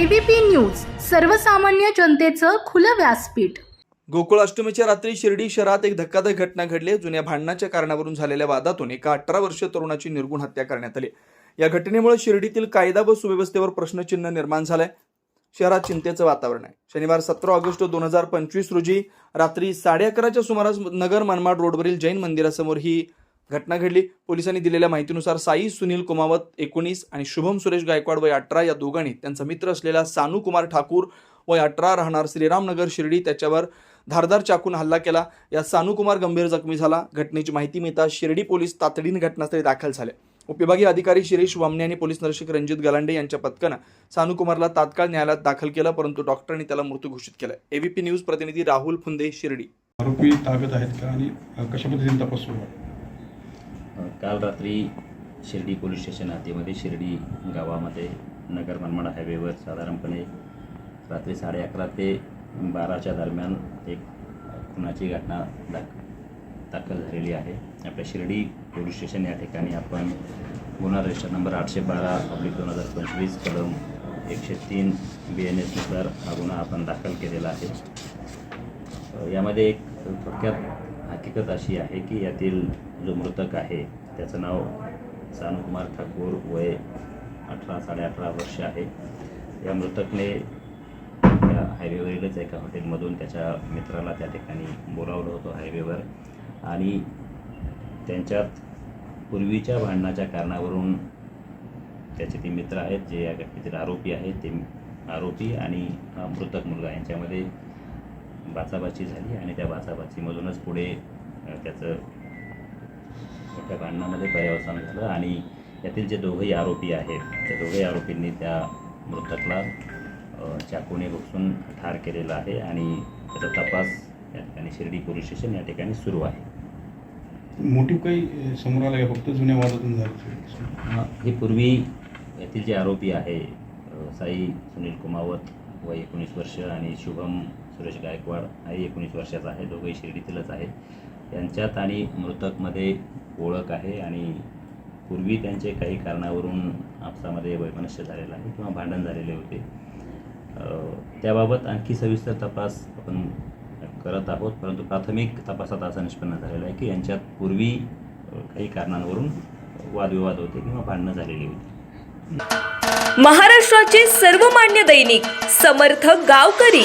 ABP news सर्वसामान्य जनतेचं खुलं व्यासपीठ. गोकुळाष्टमीच्या रात्री शिर्डी शहरात एक धक्कादायक घटना घडली. जुन्या भांडणाच्या कारणावरून झालेल्या वादातून एका अठरा वर्षीय तरुणाची निर्गुण हत्या करण्यात आली. या घटनेमुळे शिर्डीतील कायदा व सुव्यवस्थेवर प्रश्नचिन्ह निर्माण झालंय. शहरात चिंतेचं वातावरण आहे. शनिवार सतरा ऑगस्ट दोन हजार पंचवीस रोजी रात्री साडे अकराच्या सुमारास नगर मनमाड रोडवरील जैन मंदिरासमोर ही घटना घडली. पोलिसांनी दिलेल्या माहितीनुसार साई सुनील कुमावत एकोणीस आणि शुभम सुरेश गायकवाड वय अठरा या दोघांनी त्यांचा मित्र असलेला सानू कुमार ठाकूर वय अठरा राहणार श्रीरामनगर शिर्डी त्याच्यावर धारदार चाकून हल्ला केला. या सानू कुमार गंभीर जखमी झाला. घटनेची माहिती मिळताच शिर्डी पोलीस तातडीने घटनास्थळी दाखल झाले. उपविभागीय अधिकारी शिरीष वामने आणि पोलीस निरीक्षक रणजित गलांडे यांच्या पथकानं सानू कुमारला तात्काळ न्यायालयात दाखल केलं परंतु डॉक्टरांनी त्याला मृत्यू घोषित केलं एबीपी न्यूज प्रतिनिधी राहुल फुंदे शिर्डी. आरोपी ताब्यात आहेत का आणि कशा पद्धतीने तपास सुरू आहे? काल रात्री शिर्डी पोलीस स्टेशन हद्दीमध्ये शिर्डी गावामध्ये नगर मनमाड हायवेवर साधारणपणे रात्री साडे अकरा ते बाराच्या दरम्यान एक खुनाची घटना दाख दाखल झालेली आहे. आपल्या शिर्डी पोलीस स्टेशन या ठिकाणी आपण गुन्हा रजिस्टर नंबर आठशे बारा पब्लिक दोन हजार पंचवीस कलम एकशे तीन बी एन एसनुसार हा गुन्हा आपण दाखल केलेला आहे. यामध्ये एक थोडक्यात हकीकत अशी आहे की यातील जो मृतक आहे त्याचं नाव सानुकुमार ठाकूर वय अठरा साडे अठरा वर्ष आहे. या मृतकने त्या हायवेवरीलच एका हॉटेलमधून त्याच्या मित्राला त्या ठिकाणी बोलावलं होतं हायवेवर आणि त्यांच्यात पूर्वीच्या भांडणाच्या कारणावरून त्याचे ते मित्र आहेत जे या घटनेतील आरोपी आहेत ते आरोपी आणि मृतक मुलगा यांच्यामध्ये बाचाबाची झाली आणि त्या बाचाबाचीमधूनच पुढे त्याचं मोठ्या भांडणामध्ये पर्यावसान झालं आणि यातील जे दोघंही आरोपी आहेत त्या दोघंही आरोपींनी त्या मृतकला चाकूने घुसून ठार केलेला आहे आणि त्याचा तपास या ठिकाणी शिर्डी पोलीस स्टेशन या ठिकाणी सुरू आहे. मोटिव्ह काही समोर आला का? फक्त जुन्या वादातून झालं हे पूर्वी येथील जे आरोपी आहे साई सुनील कुमावत वय एकोणीस वर्ष आणि शुभम सुरेश गायकवाड हाही एकोणीस वर्षाचा आहे दोघंही शिर्डीतीलच आहेत यांच्यात आणि मृतकमध्ये ओळख आहे आणि पूर्वी त्यांचे काही कारणावरून आपसामध्ये वैमनस्य झालेलं आहे किंवा भांडण झालेले होते. त्याबाबत आणखी सविस्तर तपास आपण करत आहोत परंतु प्राथमिक तपासात असं निष्पन्न झालेलं आहे की यांच्यात पूर्वी काही कारणांवरून वादविवाद होते किंवा भांडणं झालेली होती. महाराष्ट्राचे सर्वमान्य दैनिक समर्थ गावकरी.